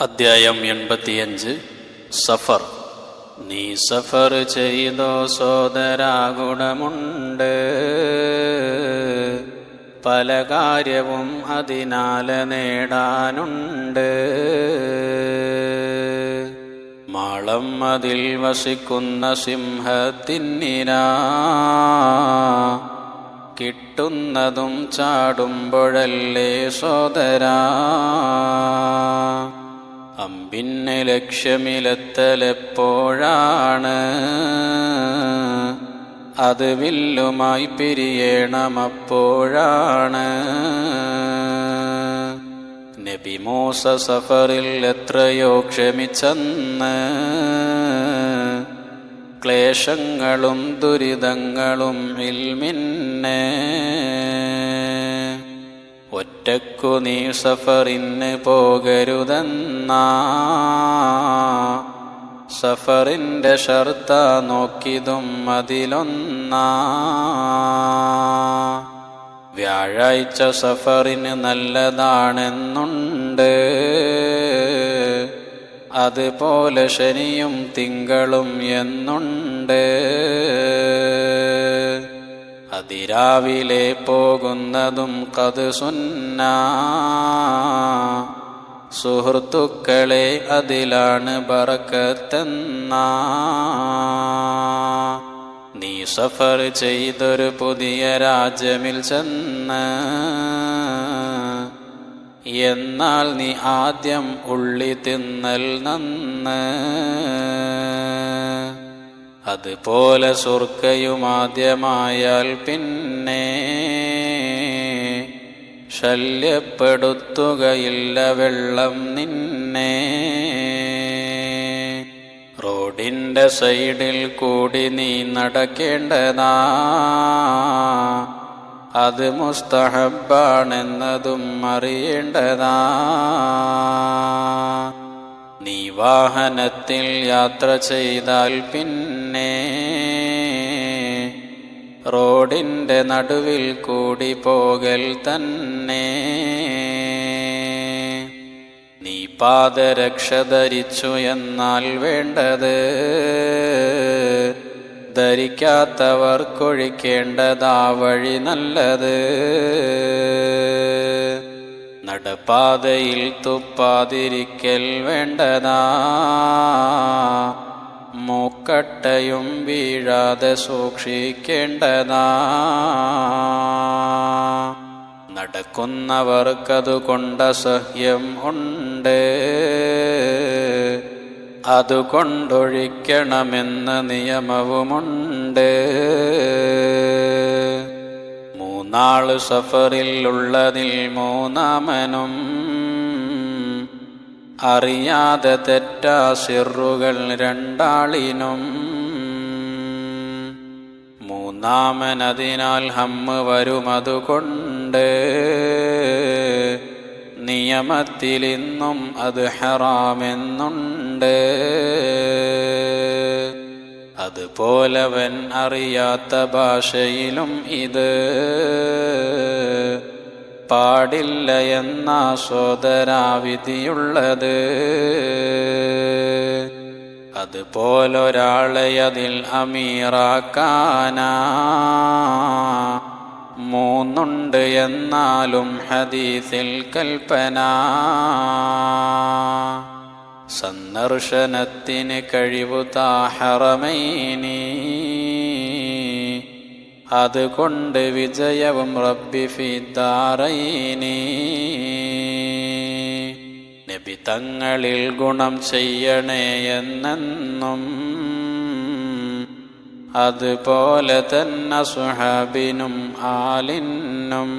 അദ്ധ്യായം എൺപത്തിയഞ്ച്. സഫർ. നീ സഫർ ചെയ്തോ സോദരാഗുണമുണ്ട്. പല കാര്യവും അതിനാൽ നേടാനുണ്ട്. മാളം അതിൽ വസിക്കുന്ന സിംഹത്തിന്നിരാ. കിട്ടുന്നതും ചാടുമ്പോഴല്ലേ സോദരാ. അമ്പിന് ലക്ഷ്യമിലെത്തലെപ്പോഴാണ്? അത് വില്ലുമായി പിരിയണമപ്പോഴാണ്. നബി മൂസ സഫറിൽ എത്രയോ ക്ഷമിച്ചെന്ന്. ക്ലേശങ്ങളും ദുരിതങ്ങളും ഇൽമിന്നെ. ഒറ്റക്കു നീ സഫറിന് പോകരുതെന്നാ. സഫറിന്റെ ഷർത്ത നോക്കിതും അതിലൊന്നാ. വ്യാഴാഴ്ച സഫറിന് നല്ലതാണെന്നുണ്ട്. അതുപോലെ ശനിയും തിങ്കളും എന്നുണ്ട്. അതിരാവിലെ പോകുന്നതും കത് സുന്ന. സുഹൃത്തുക്കളെ അതിലാണ് ബറക്കത്തെന്ന. നീ സഫർ ചെയ്തൊരു പുതിയ രാജ്യമിൽ ചെന്ന്. എന്നാൽ നീ ആദ്യം ഉള്ളി തിന്നൽ നന്ന്. അതുപോലെ സുർക്കയുമാദ്യമായാൽ പിന്നെ ശല്യപ്പെടുത്തുകയില്ല വെള്ളം നിന്നെ. റോഡിന്റെ സൈഡിൽ കൂടി നീ നടക്കേണ്ടതാ. അത് മുസ്തഹബാണെന്നതും അറിയേണ്ടതാ. നീ വാഹനത്തിൽ യാത്ര ചെയ്താൽ പിന്നെ റോഡിന്റെ നടുവിൽ കൂടി പോകൽ തന്നെ. നീ പാദരക്ഷ ധരിച്ചു എന്നാൽ വേണ്ടത് ധരിക്കാത്തവർക്കൊഴിക്കേണ്ടതാ വഴി നല്ലത്. നടപ്പാതയിൽ തുപ്പാതിരിക്കൽ വേണ്ടതാ. മൂക്കട്ടയും വീഴാതെ സൂക്ഷിക്കേണ്ടതാ. നടക്കുന്നവർക്കതുകൊണ്ട് അസഹ്യം ഉണ്ട്. അതുകൊണ്ടൊഴിക്കണമെന്ന് നിയമവുമുണ്ട്. മൂന്നാൾ സഫറിൽ ഉള്ളതിൽ മൂന്നാമനും അറിയാതെ തെറ്റാ സിറുകൾ രണ്ടാളിനും. മൂന്നാമനതിനാൽ ഹമ്മ് വരുമതുകൊണ്ട് നിയമത്തിലിന്നും അത് ഹറാമെന്നുണ്ട്. അതുപോലവൻ അറിയാത്ത ഭാഷയിലും ഇത്. പാടില്ല എന്ന സോദരാവിധിയുള്ളത് അതുപോലൊരാളെ അതിൽ അമീറാക്കാനാ. മൂന്നുണ്ട് എന്നാലും ഹദീസിൽ കൽപ്പന. സന്ദർശനത്തിന് കഴിവു താഹറമൈനി അതുകൊണ്ട് വിജയവും റബ്ബി ഫിദാറൈനി നബി തങ്ങളിൽ ഗുണം ചെയ്യണേ എന്നെന്നും അതുപോലെ തന്നെ സുഹാബിനും ആലിനും